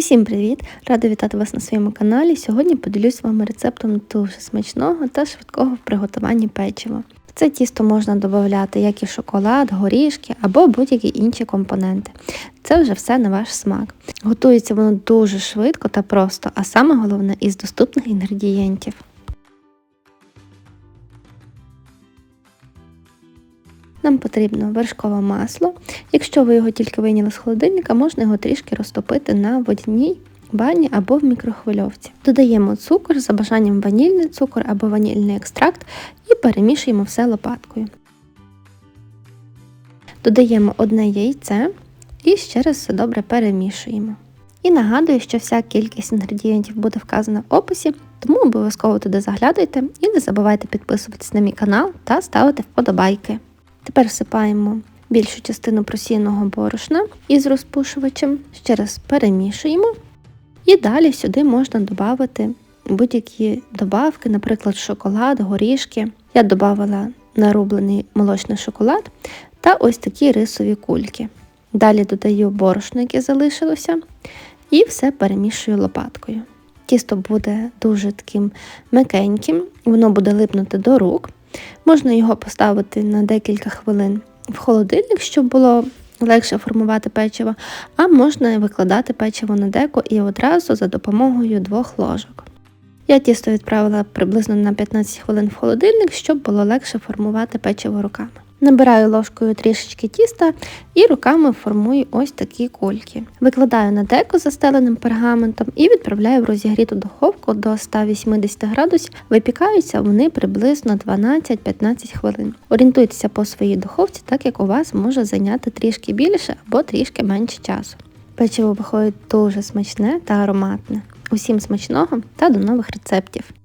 Усім привіт! Рада вітати вас на своєму каналі. Сьогодні поділюсь з вами рецептом дуже смачного та швидкого в приготуванні печива. В це тісто можна додати як і шоколад, горішки або будь-які інші компоненти. Це вже все на ваш смак. Готується воно дуже швидко та просто, а саме головне із доступних інгредієнтів. Нам потрібно вершкове масло. Якщо ви його тільки вийняли з холодильника, можна його трішки розтопити на водяній бані або в мікрохвильовці. Додаємо цукор за бажанням ванільний цукор або ванільний екстракт і перемішуємо все лопаткою. Додаємо одне яйце і ще раз все добре перемішуємо. І нагадую, що вся кількість інгредієнтів буде вказана в описі, тому обов'язково туди заглядайте і не забувайте підписуватись на мій канал та ставити вподобайки. Тепер всипаємо більшу частину просіяного борошна із розпушувачем, ще раз перемішуємо. І далі сюди можна додати будь-які добавки, наприклад, шоколад, горішки. Я додавала нарублений молочний шоколад та ось такі рисові кульки. Далі додаю борошно, яке залишилося, і все перемішую лопаткою. Тісто буде дуже таким м'якеньким, воно буде липнути до рук. Можна його поставити на декілька хвилин в холодильник, щоб було легше формувати печиво, а можна викладати печиво на деко і одразу за допомогою двох ложок. Я тісто відправила приблизно на 15 хвилин в холодильник, щоб було легше формувати печиво руками. Набираю ложкою трішечки тіста і руками формую ось такі кульки. Викладаю на деко застеленим пергаментом і відправляю в розігріту духовку до 180 градусів. Випікаються вони приблизно 12-15 хвилин. Орієнтуйтеся по своїй духовці, так як у вас може зайняти трішки більше або трішки менше часу. Печиво виходить дуже смачне та ароматне. Усім смачного та до нових рецептів!